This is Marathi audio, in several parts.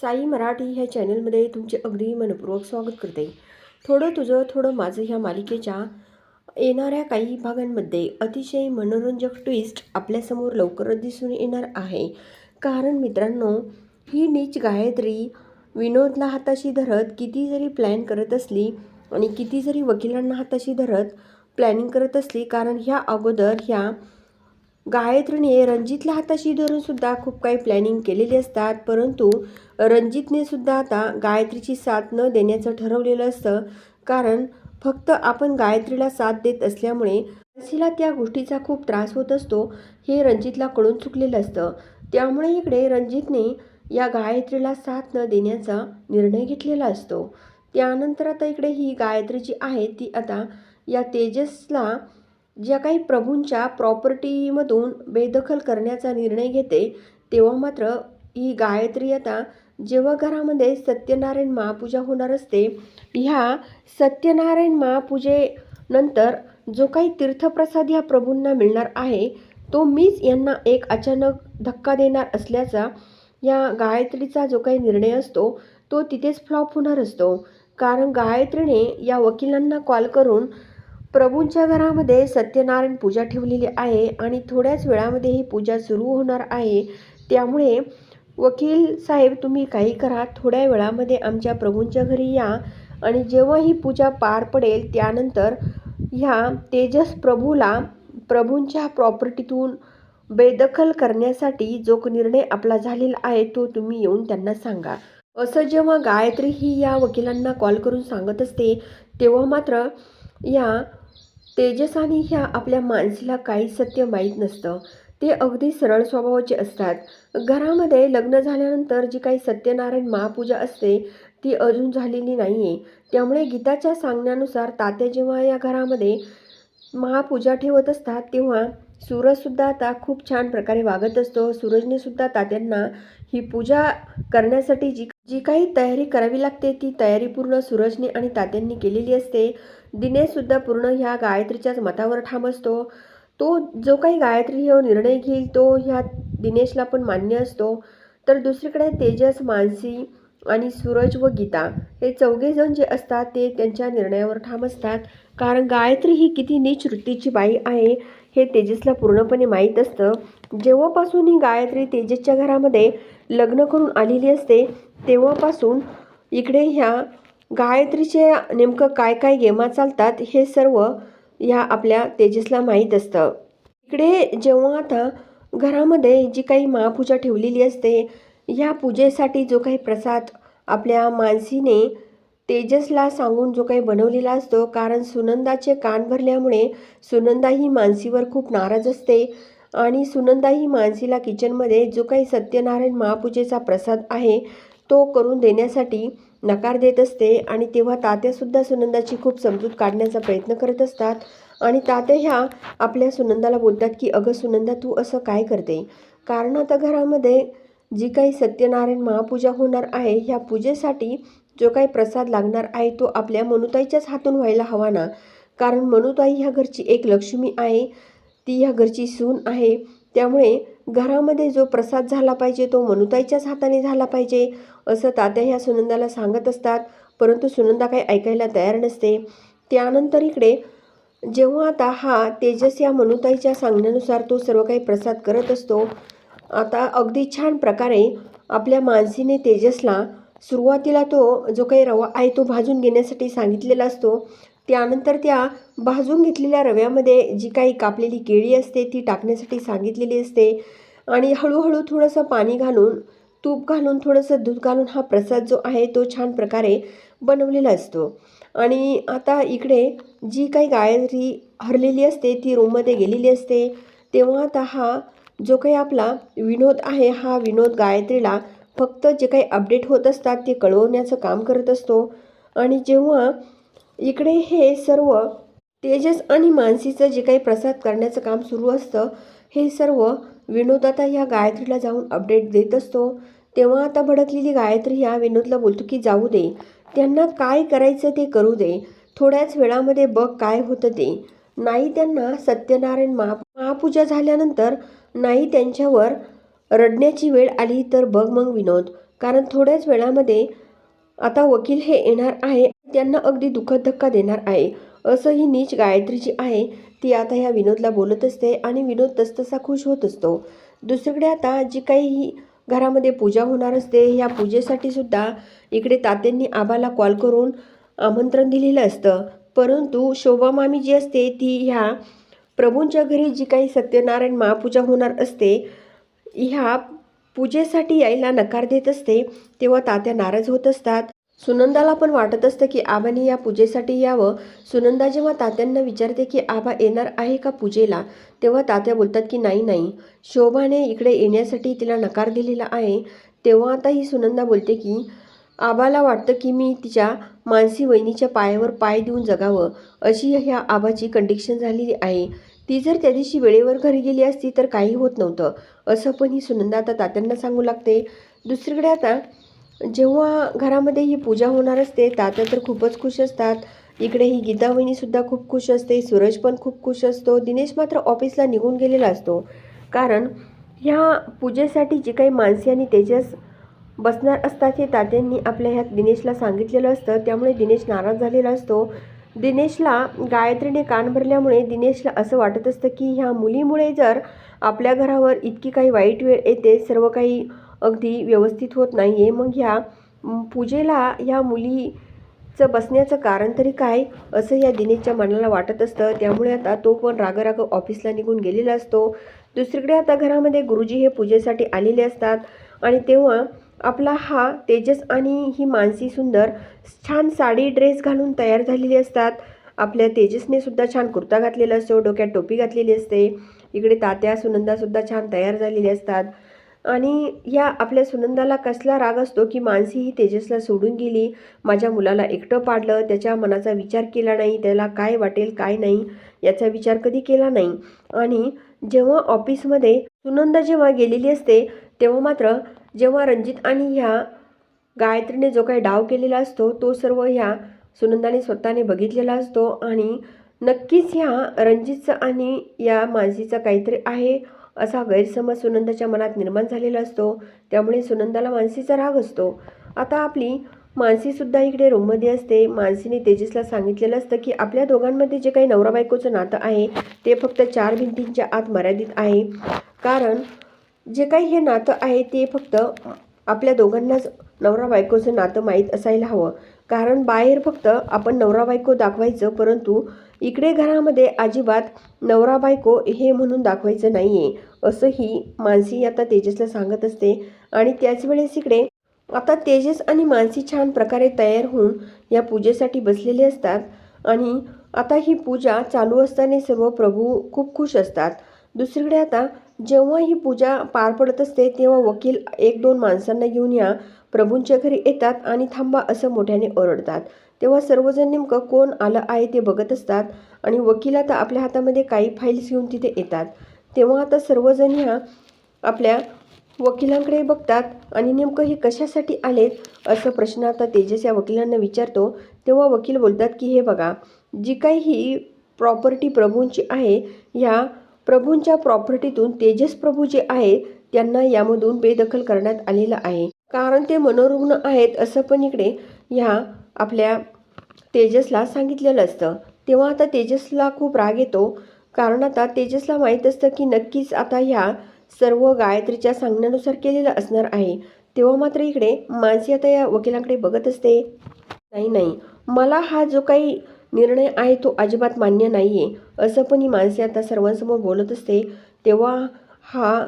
साई मराठी ह्या चॅनलमध्ये तुमचे अगदी मनपूर्वक स्वागत करते. थोडं तुझं थोडं माझं ह्या मालिकेच्या येणाऱ्या काही भागांमध्ये अतिशय मनोरंजक ट्विस्ट आपल्यासमोर लवकरच दिसून येणार आहे. कारण मित्रांनो ही नीच गायत्री विनोदला हाताशी धरत किती जरी प्लॅन करत असली आणि किती जरी वकिलांना हाताशी धरत प्लॅनिंग करत असली कारण ह्या अगोदर ह्या गायत्रीने रणजितला हाताशी धरून सुद्धा खूप काही प्लॅनिंग केलेली असतात. परंतु रणजितने सुद्धा आता गायत्रीची साथ न देण्याचं ठरवलेलं असतं. कारण फक्त आपण गायत्रीला साथ देत असल्यामुळे रसीला त्या गोष्टीचा खूप त्रास होत असतो हे रणजितला कळून चुकलेलं असतं. त्यामुळे इकडे रणजितने या गायत्रीला साथ न देण्याचा निर्णय घेतलेला असतो. त्यानंतर आता इकडे ही गायत्री जी आहे ती आता या तेजसला ज्या काही प्रभूंच्या प्रॉपर्टीमधून बेदखल करण्याचा निर्णय घेते तेव्हा मात्र ही गायत्री आता जेव्हा घरामध्ये सत्यनारायण महापूजा होणार असते ह्या सत्यनारायण महापूजेनंतर जो काही तीर्थप्रसाद या प्रभूंना मिळणार आहे तो मीच यांना एक अचानक धक्का देणार असल्याचा या गायत्रीचा जो काही निर्णय असतो तो तिथेच फ्लॉप होणार असतो. कारण गायत्रीने या वकिलांना कॉल करून प्रभूंच्या घरामध्ये सत्यनारायण पूजा ठेवलेली आहे आणि थोड्याच वेळामध्ये ही पूजा सुरू होणार आहे. त्यामुळे वकील साहेब तुम्ही काही करा. थोड्या वेळामध्ये आमच्या प्रभूंच्या घरी या आणि जेव्हा ही पूजा पार पडेल त्यानंतर ह्या तेजस प्रभूला प्रभूंच्या प्रॉपर्टीतून बेदखल करण्यासाठी जो निर्णय आपला झालेला आहे तो तुम्ही येऊन त्यांना सांगा. असं जेव्हा गायत्री ही या वकिलांना कॉल करून सांगत असते तेव्हा मात्र या तेजसाने ह्या आपल्या माणसाला काही सत्य माहीत नसतं. ते अगदी सरळ स्वभावाचे असतात. घरामध्ये लग्न झाल्यानंतर जी काही सत्यनारायण महापूजा असते ती अजून झालेली नाही आहे त्यामुळे गीताच्या सांगण्यानुसार तात्या जेव्हा या घरामध्ये महापूजा ठेवत असतात तेव्हा सूरजसुद्धा आता खूप छान प्रकारे वागत असतो. सूरजनेसुद्धा तात्यांना ही पूजा करण्यासाठी जी जी काही तयारी करावी लागते ती तयारी पूर्ण सूरजने आणि तात्यांनी केलेली असते. दिनेशसुद्धा पूर्ण ह्या गायत्रीच्याच मतावर ठाम असतो. तो जो काही गायत्री हा निर्णय घेईल तो ह्या दिनेशला पण मान्य असतो. तर दुसरीकडे तेजस मानसी आणि सूरज व गीता हे चौघेजण जे असतात ते त्यांच्या निर्णयावर ठाम असतात. कारण गायत्री ही किती नीच वृत्तीची बाई आहे. हे तेजसला पूर्णपणे माहीत असतं. जेव्हापासून ही गायत्री तेजसच्या घरामध्ये लग्न करून आलेली असते तेव्हापासून इकडे ह्या गायत्रीचे नेमकं काय काय गेमा चालतात हे सर्व ह्या आपल्या तेजसला माहीत असतं. इकडे जेव्हा आता घरामध्ये जी काही महापूजा ठेवलेली असते ह्या पूजेसाठी जो काही प्रसाद आपल्या मानसीने तेजसला सांगून जो काही बनवलेला असतो कारण सुनंदाचे कान भरल्यामुळे सुनंदा ही मानसीवर खूप नाराज असते. आणि सुनंदा ही मानसीला किचनमध्ये जो काही सत्यनारायण महापूजेचा प्रसाद आहे तो करून देण्यासाठी नकार देत असते. आणि तेव्हा तात्यासुद्धा सुनंदाची खूप समजूत काढण्याचा प्रयत्न करत असतात. आणि तात्या ह्या आपल्या सुनंदाला बोलतात की अगं सुनंदा तू असं काय करते? कारण आता घरामध्ये जी काही सत्यनारायण महापूजा होणार आहे ह्या पूजेसाठी जो काही प्रसाद लागणार आहे तो आपल्या मनुताईच्याच हातून व्हायला हवा ना. कारण मनुताई ह्या घरची एक लक्ष्मी आहे ती ह्या घरची सून आहे. त्यामुळे घरामध्ये जो प्रसाद झाला पाहिजे तो मनुताईच्याच हाताने झाला पाहिजे असं तात्या ह्या सुनंदाला सांगत असतात. परंतु सुनंदा काही ऐकायला तयार नसते. त्यानंतर इकडे जेव्हा आता हा तेजस या मनुताईच्या सांगण्यानुसार तो सर्व काही प्रसाद करत असतो आता अगदी छान प्रकारे आपल्या मानसीने तेजसला सुरुवातीला तो जो काही रवा आहे तो भाजून घेण्यासाठी सांगितलेला असतो. त्यानंतर त्या भाजून घेतलेल्या रव्यामध्ये जी काही कापलेली केळी असते ती टाकण्यासाठी सांगितलेली असते. आणि हळूहळू थोडंसं पाणी घालून तूप घालून थोडंसं दूध घालून हा प्रसाद जो आहे तो छान प्रकारे बनवलेला असतो. आणि आता इकडे जी काही गायत्री हरलेली असते ती रूममध्ये गेलेली असते. तेव्हा आता हा जो काही आपला विनोद आहे हा विनोद गायत्रीला फक्त जे काही अपडेट होत असतात ते कळवण्याचं काम करत असतो. आणि जेव्हा इकडे हे सर्व तेजस आणि मानसीचं जे काही प्रसाद करण्याचं काम सुरू असतं हे सर्व विनोद आता ह्या गायत्रीला जाऊन अपडेट देत असतो. तेव्हा आता भडकलेली गायत्री ह्या विनोदला बोलतो की जाऊ दे. त्यांना काय करायचं ते करू दे. थोड्याच वेळामध्ये बघ काय होतं ते. नाही त्यांना सत्यनारायण महा महापूजा झाल्यानंतर नाही त्यांच्यावर रडण्याची वेळ आली तर बघ मग विनोद. कारण थोड्याच वेळामध्ये आता वकील हे येणार आहे त्यांना अगदी दुःखद धक्का देणार आहे. असं ही नीच गायत्री जी आहे. ती आता ह्या विनोदला बोलत असते आणि विनोद तसतसा खुश होत असतो. दुसरीकडे आता जी काही ही घरामध्ये पूजा होणार असते ह्या पूजेसाठी सुद्धा इकडे तात्यांनी आबाला कॉल करून आमंत्रण दिलेलं असतं. परंतु शोभा मामी जी असते ती ह्या प्रभूंच्या घरी जी काही सत्यनारायण महापूजा होणार असते ह्या पूजेसाठी यायला नकार देत असते तेव्हा तात्या नाराज होत असतात. सुनंदाला पण वाटत असतं की आबाने या पूजेसाठी यावं. सुनंदा जेव्हा तात्यांना विचारते की आबा येणार आहे का पूजेला तेव्हा तात्या बोलतात की नाही नाही. शोभाने इकडे येण्यासाठी तिला नकार दिलेला आहे. तेव्हा आता ही सुनंदा बोलते की आबाला वाटतं की मी तिच्या मानसी वहिनीच्या पायावर पाय देऊन जगावं. अशी ह्या आबाची कंडिक्शन झालेली आहे. ती जर त्या दिवशी वेळेवर घरी गेली असती तर काही होत नव्हतं. असं पण ही सुनंदा आता तात्यांना सांगू लागते. दुसरीकडे आता जेव्हा घरामध्ये ही पूजा होणार असते तात्या तर खूपच खुश असतात. इकडे ही गीता वहिनीसुद्धा खूप खुश असते सूरज पण खूप खुश असतो दिनेश मात्र ऑफिसला निघून गेलेला असतो. कारण ह्या पूजेसाठी जी काही माणसे आणि तेजस बसणार असतात हे तात्यांनी आपल्या ह्यात दिनेशला सांगितलेलं असतं. त्यामुळे दिनेश नाराज झालेला असतो. दिनेशला गायत्रीने कान भरल्यामुळे दिनेशला असं वाटत असतं की ह्या मुलीमुळे जर आपल्या घरावर इतकी काही वाईट वेळ येते सर्व काही अगदी व्यवस्थित होत नाही आहे मग ह्या पूजेला ह्या मुलीचं बसण्याचं कारण तरी काय? असं या दिनेशच्या मनाला वाटत असतं. त्यामुळे आता तो पण रागराग ऑफिसला निघून गेलेला असतो. दुसरीकडे आता घरामध्ये गुरुजी हे पूजेसाठी आलेले असतात. आणि तेव्हा आपला हा तेजस आणि ही मानसी सुंदर छान साडी ड्रेस घालून तयार झालेली असतात. आपल्या तेजसने सुद्धा छान कुर्ता घातलेला असतो डोक्यात टोपी घातलेली असते. इकडे तात्या सुनंदासुद्धा छान तयार झालेले असतात. आणि या आपल्या सुनंदाला कसला राग असतो की मानसी ही तेजसला सोडून गेली. माझ्या मुलाला एकटं पाडलं त्याच्या मनाचा विचार केला नाही त्याला काय वाटेल काय नाही याचा विचार कधी केला नाही. आणि जेव्हा ऑफिसमध्ये सुनंदा जेव्हा गेलेली असते तेव्हा मात्र जेव्हा रणजित आणि ह्या गायत्रीने जो काही डाव केलेला असतो तो सर्व ह्या सुनंदाने स्वतःने बघितलेला असतो. आणि नक्कीच ह्या रणजितचा आणि या मानसीचा काहीतरी आहे असा गैरसमज सुनंदाच्या मनात निर्माण झालेला असतो. त्यामुळे सुनंदाला मानसीचा राग असतो. आता आपली मानसीसुद्धा इकडे रूममध्ये असते. मानसीने तेजसला सांगितलेलं असतं की आपल्या दोघांमध्ये जे काही नवरा बायकोचं नातं आहे ते फक्त चार भिंतींच्या आत मर्यादित आहे. कारण जे काही हे नातं आहे ते फक्त आपल्या दोघांनाच नवरा बायकोचं नातं माहीत असायला हवं. कारण बाहेर फक्त आपण नवरा बायको दाखवायचं परंतु इकडे घरामध्ये अजिबात नवरा बायको हे म्हणून दाखवायचं नाही आहे असंही मानसी आता तेजसला सांगत असते. आणि त्याच वेळेस इकडे आता तेजस आणि मानसी छान प्रकारे तयार होऊन या पूजेसाठी बसलेले असतात. आणि आता ही पूजा चालू असताना सर्व प्रभू खूप खुश असतात. दुसरीकडे आता जेव्हा ही पूजा पार पडत असते तेव्हा वकील एक दोन माणसांना घेऊन या प्रभूंच्या घरी येतात आणि थांबा असं मोठ्याने ओरडतात. तेव्हा सर्वजण नेमकं कोण आलं आहे ते बघत असतात आणि वकील आता आपल्या हातामध्ये काही फाईल्स घेऊन तिथे येतात. तेव्हा आता सर्वजण ह्या आपल्या वकिलांकडे बघतात आणि नेमकं हे कशासाठी आलेत असं प्रश्न आता तेजस या वकिलांना विचारतो. तेव्हा वकील बोलतात की हे बघा जी काही ही प्रॉपर्टी प्रभूंची आहे ह्या प्रभूंच्या प्रॉपर्टीतून तेजस प्रभू जे आहे त्यांना यामधून बेदखल करण्यात आलेलं आहे. कारण ते मनोरुग्ण आहेत असं पण इकडे ह्या आपल्या तेजसला सांगितलेलं असतं. तेव्हा आता तेजसला खूप राग येतो. कारण आता तेजसला माहीत असतं की नक्कीच आता ह्या सर्व गायत्रीच्या सांगण्यानुसार केलेलं असणार आहे. तेव्हा मात्र इकडे मानसी आता या वकिलांकडे बघत असते. नाही नाही. मला हा जो काही निर्णय आहे तो अजिबात मान्य नाही आहे असं पण ही माणसे आता सर्वांसमोर बोलत असते. तेव्हा हा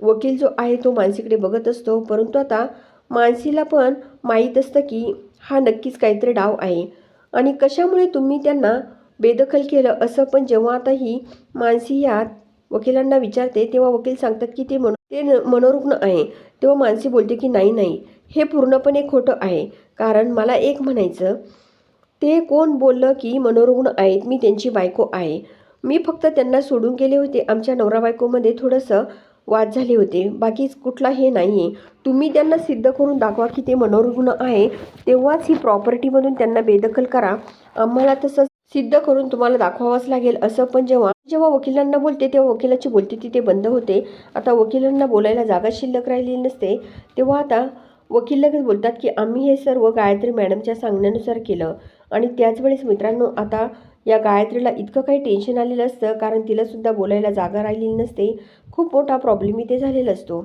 वकील जो आहे तो मानसीकडे बघत असतो. परंतु आता मानसीला पण माहीत असतं की हा नक्कीच काहीतरी डाव आहे. आणि कशामुळे तुम्ही त्यांना बेदखल केलं? असं पण जेव्हा आता ही मानसी ह्या वकिलांना विचारते तेव्हा वकील सांगतात की ते मनो ते न- मनोरुग्ण आहे. तेव्हा मानसी बोलते की नाही नाही. हे पूर्णपणे खोटं आहे. कारण मला एक म्हणायचं ते कोण बोललं की मनोरुग्ण आहेत? मी त्यांची बायको आहे. मी फक्त त्यांना सोडून गेले होते. आमच्या नवरा बायकोमध्ये थोडंसं वाद झाले होते. बाकी कुठला हे नाही आहे तुम्ही त्यांना सिद्ध करून दाखवा की ते मनोरुग्ण आहे तेव्हाच ही प्रॉपर्टीमधून त्यांना बेदखल करा. आम्हाला तसं सिद्ध करून तुम्हाला दाखवावंच लागेल असं पण जेव्हा जेव्हा वकिलांना बोलते तेव्हा वकिलाची बोलती तिथे बंद होते. आता वकिलांना बोलायला जागा शिल्लक राहिलेली नसते. तेव्हा आता वकील लगेच बोलतात की आम्ही हे सर्व गायत्री मॅडमच्या सांगण्यानुसार केलं. आणि त्याच वेळेस मित्रांनो आता या गायत्रीला इतकं काही टेन्शन आलेलं असतं कारण तिलासुद्धा बोलायला जागा राहिलेली नसते. खूप मोठा प्रॉब्लेम इथे झालेला असतो.